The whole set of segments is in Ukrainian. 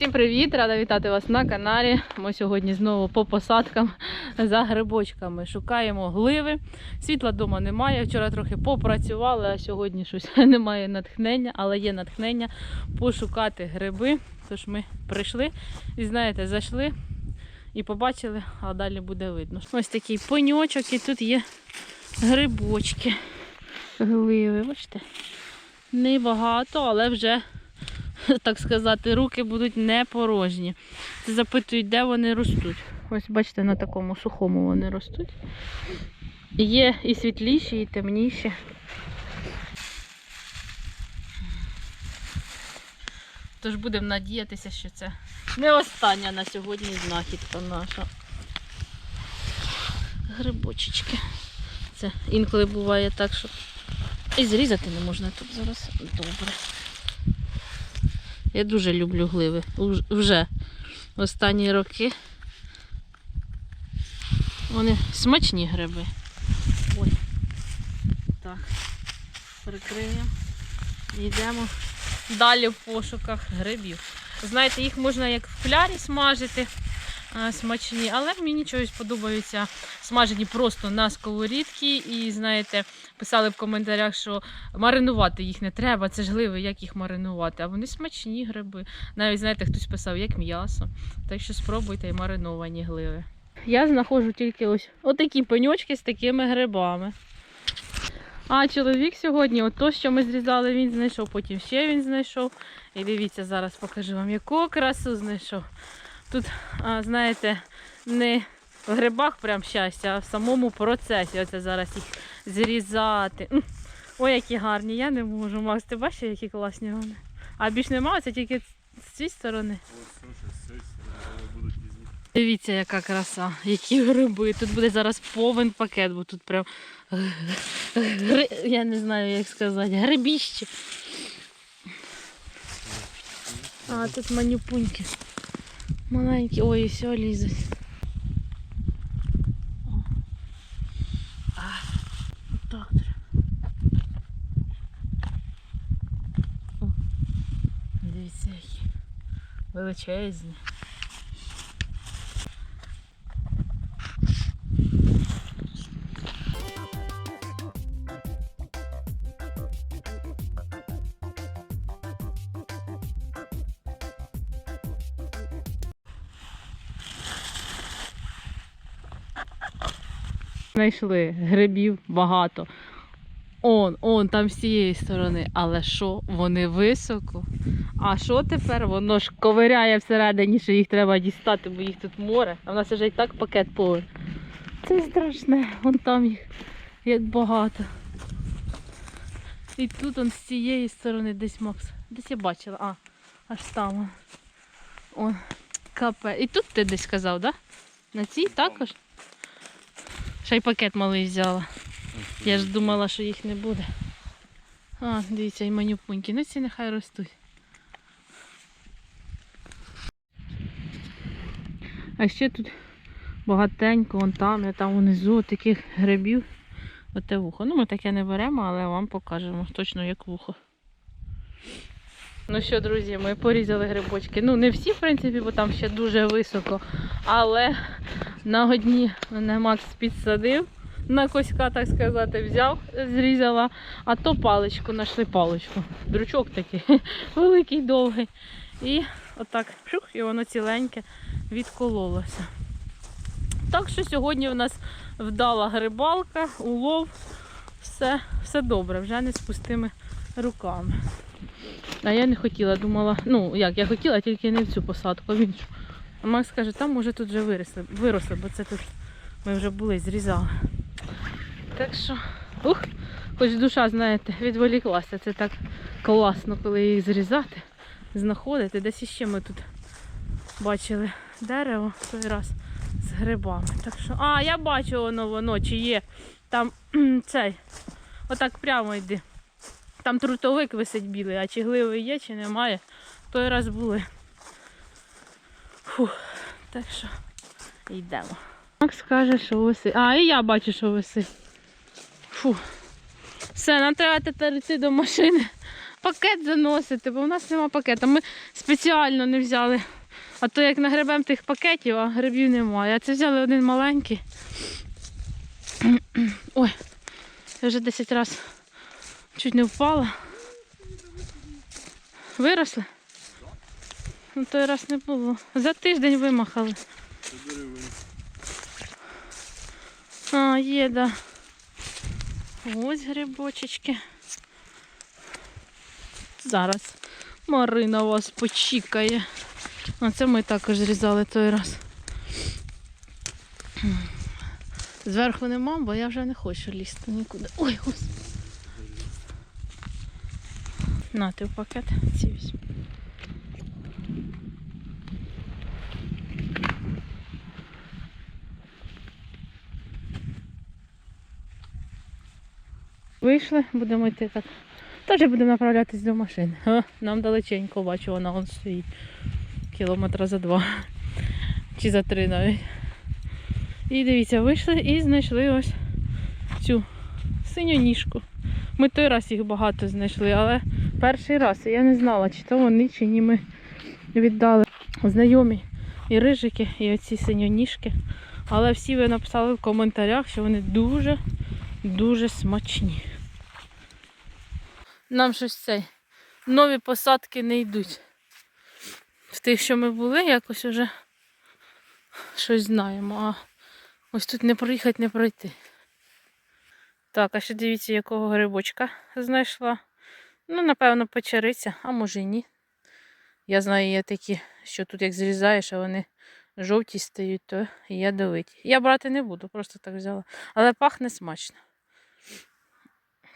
Всім привіт! Рада вітати вас на каналі. Ми сьогодні знову по посадкам за грибочками. Шукаємо гливи. Світла вдома немає. Вчора трохи попрацювали, а сьогодні щось немає натхнення, але є натхнення пошукати гриби. Тож ми прийшли і знаєте, зайшли і побачили, а далі буде видно. Ось такий пеньочок, і тут є грибочки. Гливи, бачите? Небагато, але вже так сказати, руки будуть не порожні. Це запитують, де вони ростуть. Ось бачите, на такому сухому вони ростуть. Є і світліші, і темніші. Тож будемо надіятися, що це не остання на сьогодні знахідка наша. Грибочечки. Це інколи буває так, що і зрізати не можна тут зараз. Добре. Я дуже люблю гливи. Вже останні роки. Вони смачні гриби. Ой. Так. Прикриємо. Йдемо далі в пошуках грибів. Знаєте, їх можна як в флярі смажити. Смачні, але мені чогось подобаються смажені просто на сковорідці. І знаєте, писали в коментарях, що маринувати їх не треба, це ж гливи, як їх маринувати. А вони смачні гриби. Навіть знаєте, хтось писав, як м'ясо. Так що спробуйте і мариновані гливи. Я знаходжу тільки ось отакі пеньочки з такими грибами. А чоловік сьогодні, от то, що ми зрізали, він знайшов, потім ще він знайшов. І дивіться, зараз покажу вам, яку красу знайшов. Тут, знаєте, не в грибах прям щастя, а в самому процесі. Оце зараз їх зрізати. Ой, які гарні, я не можу. Макс, ти бачиш, які класні вони? А більш немає, це тільки з цієї сторони. Дивіться, яка краса, які гриби. Тут буде зараз повен пакет, бо тут прям гри... я не знаю, як сказати, грибіще. А, тут манюпуньки. Маленькі. Ой, і все лізуть. О. А, отак треба. О, Дивіться, які величезні. Знайшли грибів багато. Он, он, там з цієї сторони. Але що, вони високо. А що тепер? Воно ж ковиряє всередині, що їх треба дістати, бо їх тут море. А в нас вже і так пакет повен. Це страшне, вон там їх як багато. І тут он з цієї сторони десь Макс. Десь я бачила. А, аж там. О, капе. І тут ти десь казав, так? Да? На цій також? Ще й пакет малий взяла. Я ж думала, що їх не буде. А, дивіться, і манюпуньки. Ну ці нехай ростуть. А ще тут багатенько, вон там, і там внизу таких грибів. Оте вухо. Ну, ми таке не беремо, але вам покажемо точно як вухо. Ну що, друзі, ми порізали грибочки. Ну, не всі, в принципі, бо там ще дуже високо. Але на одні мене Макс підсадив. На коська, так сказати, взяв, зрізала, а то паличку, знайшли паличку. Дручок такий великий, довгий. І отак пшух, і воно ціленьке відкололося. Так що сьогодні в нас вдала грибалка, улов, все, все добре, вже не з пустими руками. А я не хотіла, думала, ну як, я хотіла, тільки не в цю посадку, а в іншу. А Макс каже, там може тут вже виросли, виросли, бо це тут ми вже були, зрізали. Так що, ух, хоч душа, знаєте, відволіклася. Це так класно, коли їх зрізати, знаходити. Десь іще ми тут бачили дерево той раз з грибами. Так що, а, я бачу воно, воно, чи є. Там цей, отак прямо йди. Там трутовик висить білий, а чи гливи є, чи немає. Той раз були. Фух, так що йдемо. Макс каже, що висить. А, і я бачу, що висить. Фу. Все, нам треба тепер йти до машини, пакет заносити, бо в нас нема пакета. Ми спеціально не взяли. А то як нагребемо тих пакетів, а грибів немає. А це взяли один маленький. Ой, я вже 10 разів чуть не впала. Виросли? Ну той раз не було. За тиждень вимахали. А, є, да. Ось грибочечки. Зараз Марина вас почікає. А це ми також зрізали той раз. Зверху нема, бо я вже не хочу лізти нікуди. Ой, ось. На, ти пакет ці візьми. Вийшли, будемо йти так. Теж будемо направлятись до машини. Нам далеченько, бачу, вона он стоїть. Кілометра за два. Чи за три навіть. І дивіться, вийшли і знайшли ось цю синю ніжку. Ми той раз їх багато знайшли, але перший раз я не знала, чи то вони, чи ні ми віддали знайомі і рижики, і оці синьоніжки. Але всі ви написали в коментарях, що вони дуже дуже смачні. Нам щось цей. Нові посадки не йдуть. В тих, що ми були, якось уже щось знаємо. А ось тут не проїхати, не пройти. Так, а ще дивіться, якого грибочка знайшла. Ну, напевно, печериця, а може і ні. Я знаю, є такі, що тут як зрізаєш, а вони жовті стають, то ядовиті. Я брати не буду, просто так взяла. Але пахне смачно.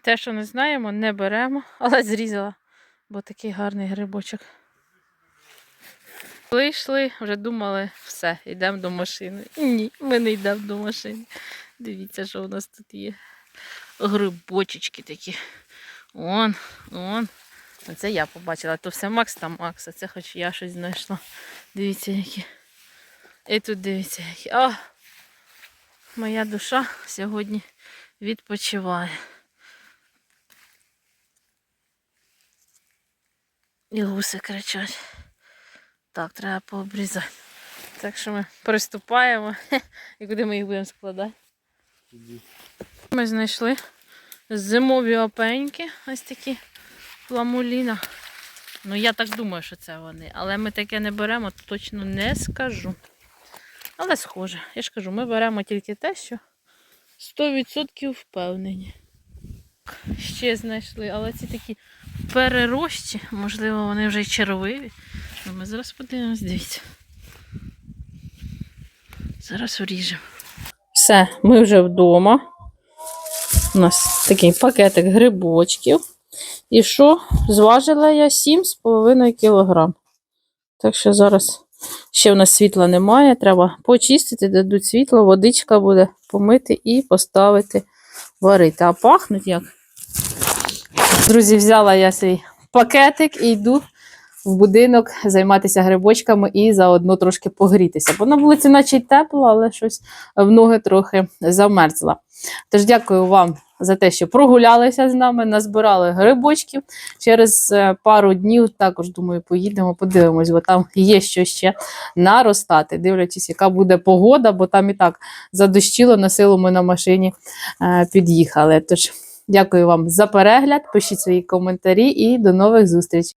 Те, що не знаємо, не беремо, але зрізала, бо такий гарний грибочок. Вийшли, вже думали, все, йдемо до машини. Ні, ми не йдемо до машини. Дивіться, що у нас тут є. Грибочечки такі. Он, он. Оце я побачила. То все Макс та Макс, а це хоч я щось знайшла. Дивіться, які. І тут дивіться, які. О! Моя душа сьогодні відпочиває. І гуси кричать. Так, треба пообрізати. Так що ми приступаємо. І куди ми їх будемо складати? Ми знайшли зимові опеньки, ось такі фламуліна. Ну, я так думаю, що це вони. Але ми таке не беремо, то точно не скажу. Але схоже. Я ж кажу, ми беремо тільки те, що 100% впевнені. Ще знайшли, але ці такі перерощі, можливо, вони вже й червиві. Ну, ми зараз подивимось, дивіться. Зараз вріжемо. Все, ми вже вдома. У нас такий пакетик грибочків. І що? Зважила я 7,5 кг. Так що зараз ще в нас світла немає. Треба почистити, дадуть світло, водичка буде помити і поставити варити. А пахнуть як. Друзі, взяла я свій пакетик і йду в будинок займатися грибочками і заодно трошки погрітися. Бо на вулиці наче й тепло, але щось в ноги трохи замерзла. Тож дякую вам за те, що прогулялися з нами, назбирали грибочків. Через е, пару днів також, думаю, поїдемо, подивимось, бо там є що ще наростати, дивлячись, яка буде погода, бо там і так задощило, на силу ми на машині е, під'їхали. Тож дякую вам за перегляд, пишіть свої коментарі і до нових зустрічей.